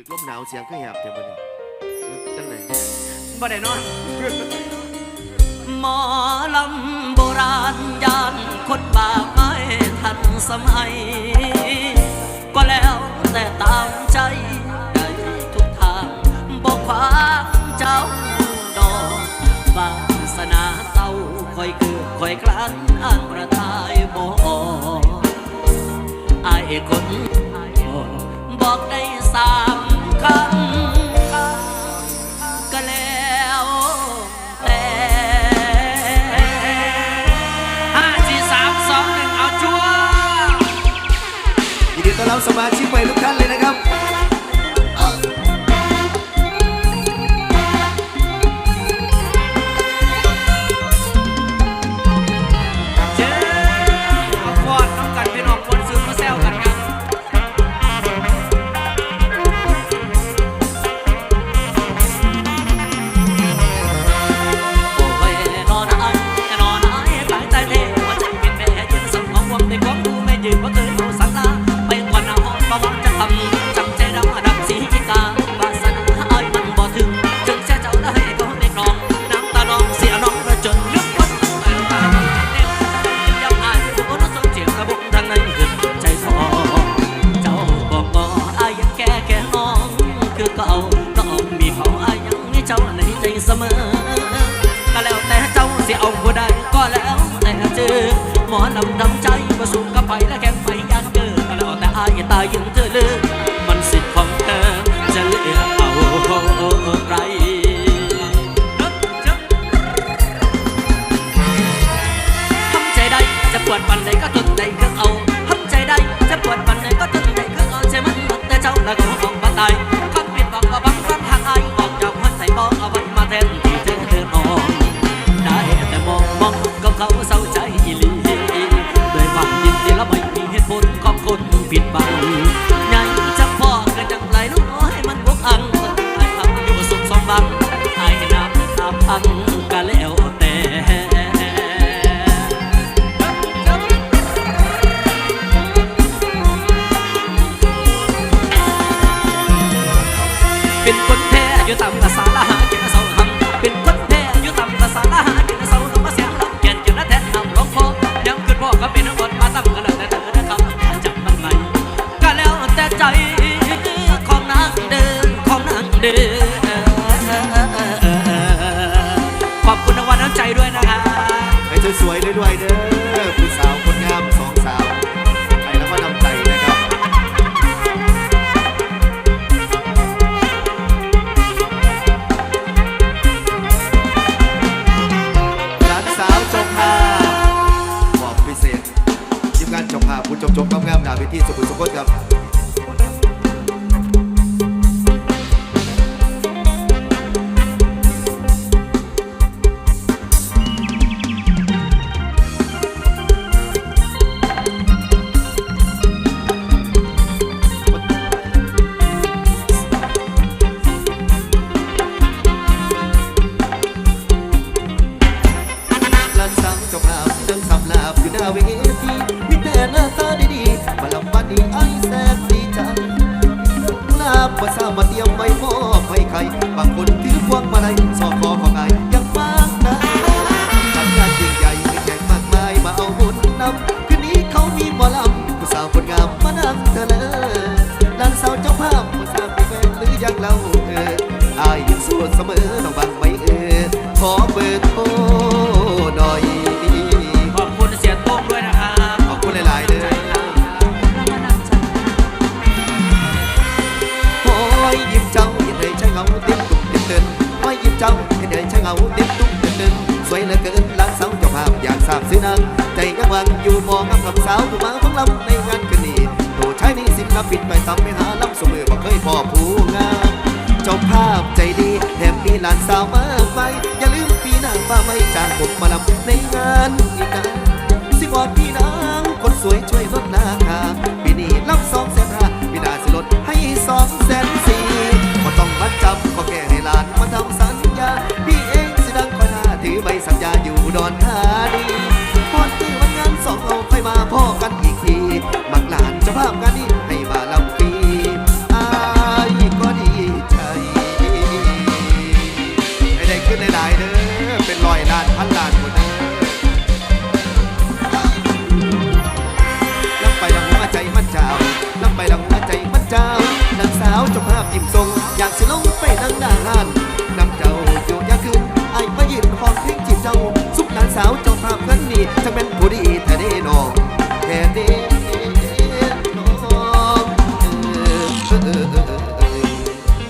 ึกลมหนาวเสียงก็แหบเดี๋ยวมันจังไหนบ่ได้นอนหมอลำโบราณยานคนบาปไม่ทันสมัย ก็แล้วแต่ตามใจใด้ทุกทางบอกควางเจ้าดอกวาสนาเต้าคอยเกือคอยกลั้นอันประทายบอกอายคนบอกได้สาม ต้อนรับสมาชิกใหม่ทุกท่านเลยนะครับ เด้อขอบคุณราวัลน้ำใจด้วยนะคะให้เธอสวยๆด้วยเด้อ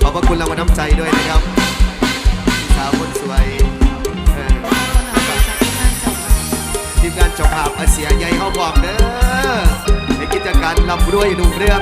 อบพระคุณรางวัลน้ำใจด้วยนะครับสาวคนสวยทีมงานจ้าภาพอาเซียใหญ่เข้าพร้อมเด้อในกิจการรับด้วยหนุ่มเรื่อง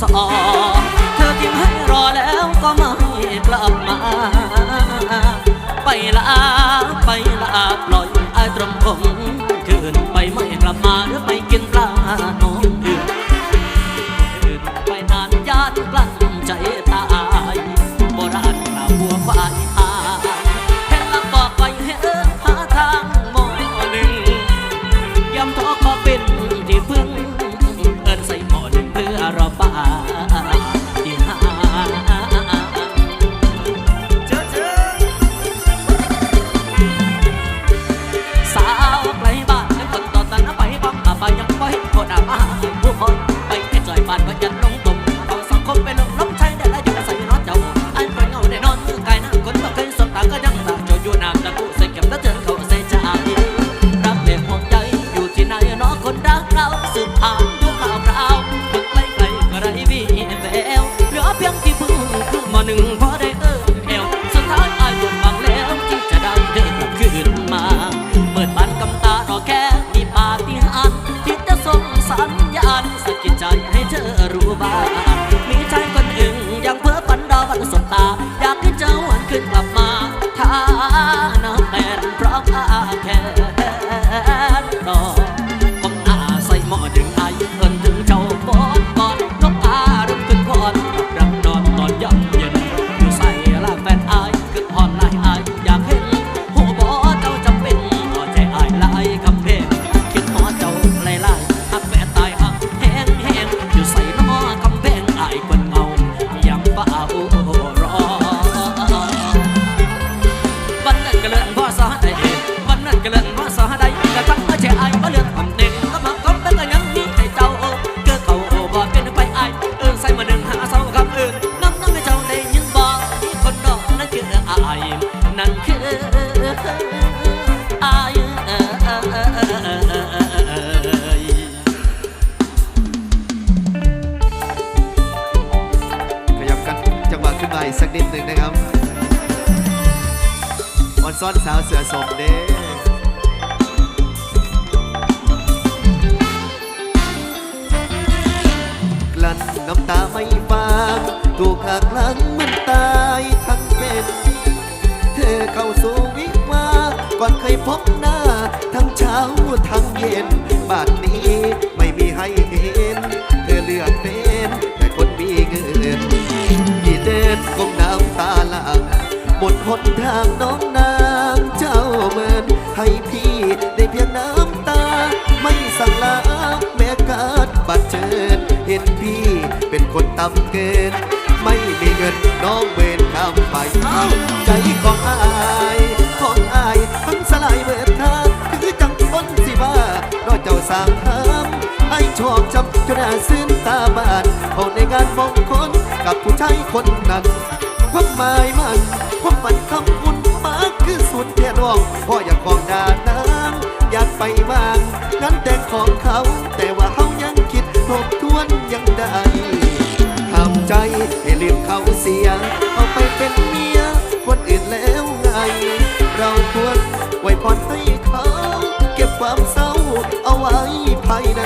สอ เธอทิ้งให้รอแล้วก็ไม่กลับมา ไปละไปละปล่อยไอ้ตรมผมคืนไปไม่กลับมา เธอรู้บ้าง สู่วิวา ก่อนเคยพบหน้า ทั้งเช้าทั้งเย็น บาดนี้ไม่มีให้เห็น เธอเลือกเป็นแต่คนมีเงินที่เดินก้มน้ำตาหลางหมดหนทางน้องนางเจ้าเหมือนให้พี่ได้เพียงน้ำตา ไม่สั่งลาแม้การบัดเจิญเห็นพี่ คนต่ำเกิน ไม่มีเงินน้องเบนข้ามไปเอ้าใจของอายของอายทั้งสลายเบิดทางคือจังคนสิบ้ารอเจ้าสร้างทำไอ้ชอบจำจนอาซึ้นตาบานเอาในงานมงคลกับผู้ชายคนนั้นความหมายมันความมันคำคุณมาคือสุดเพียรองพ่ออยากของดาน้ำอยากไปบ้างงานแต่งของเขาแต่ว่าเขา ทบทวนยังได้ทำใจให้ลืมเขาเสีย เอาไปเป็นเมียคนอื่นแล้วไง เราควรไว้พรให้เขา เก็บความเศร้าเอาไว้ภายใน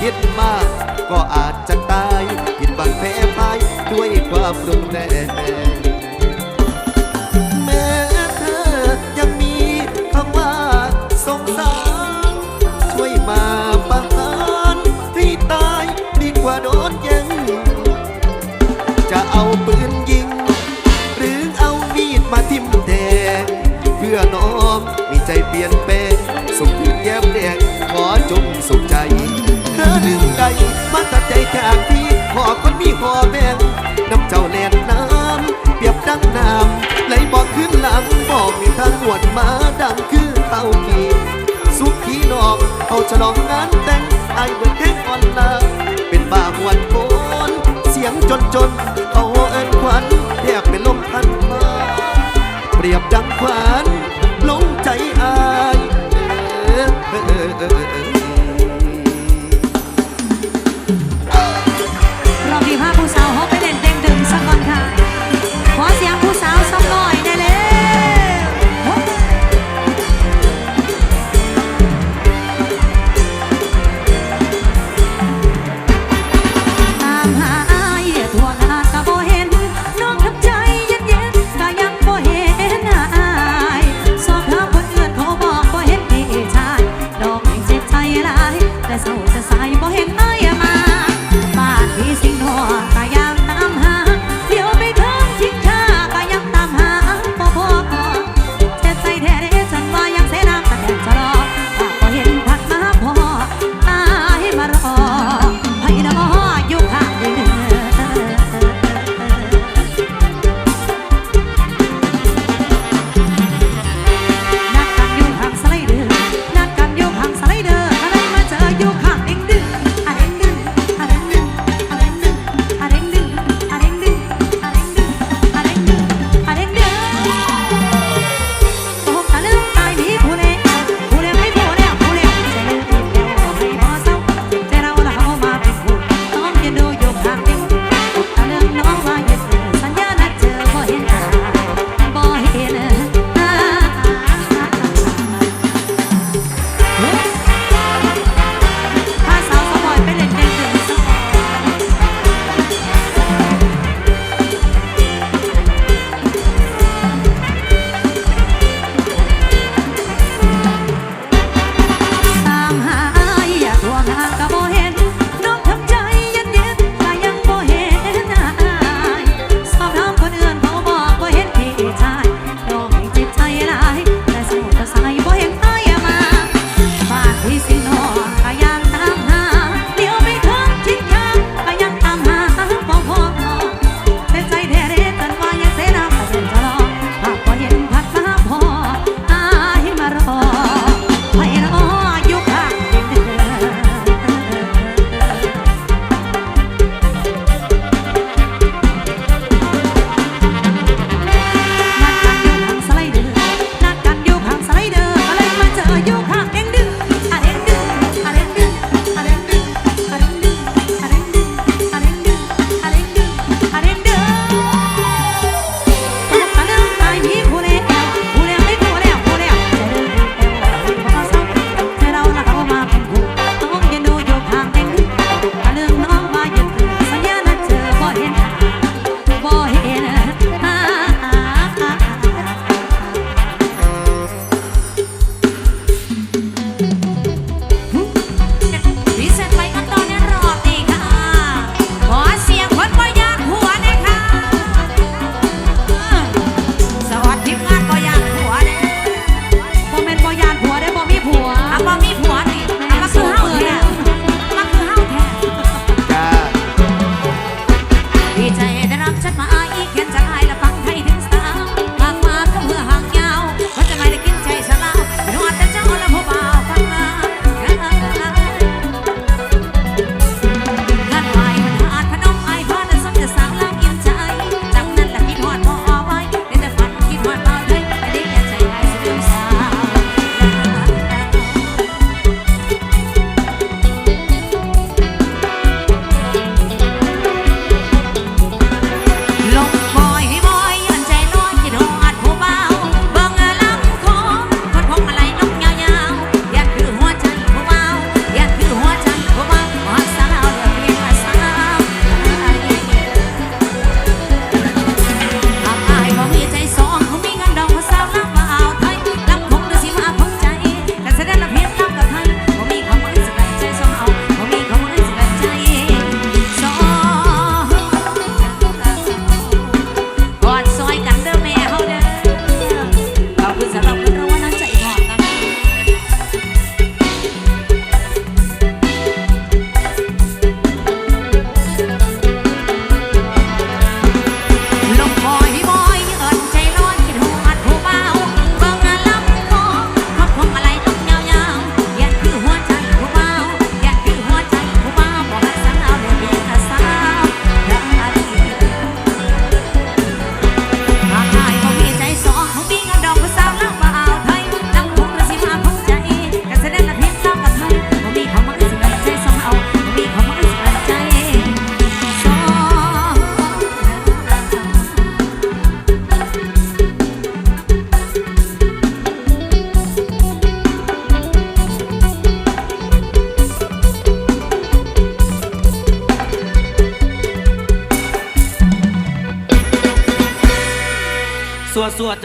คิดมากก็อาจจะตาย ผิดบังแพ้พายด้วยความรุนแรง มีพอแบ่งน้ำเจ้าแหลนน้ำเปียบดังน้ำไหลบอกขึ้นหลังบอกมีทางหวนมาดังคือเต้ากีสุขีนองเขาฉลองงานแต่งไอ้เวทร์ดเด็กอ่อนลาเป็นบ้ามวนโกนเสียงจนจนเขาเอินควันแทบเป็นลมพันมาเปรียบดังควันลงใจอายเออเออเออ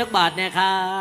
จักบาทเนี่ยครับ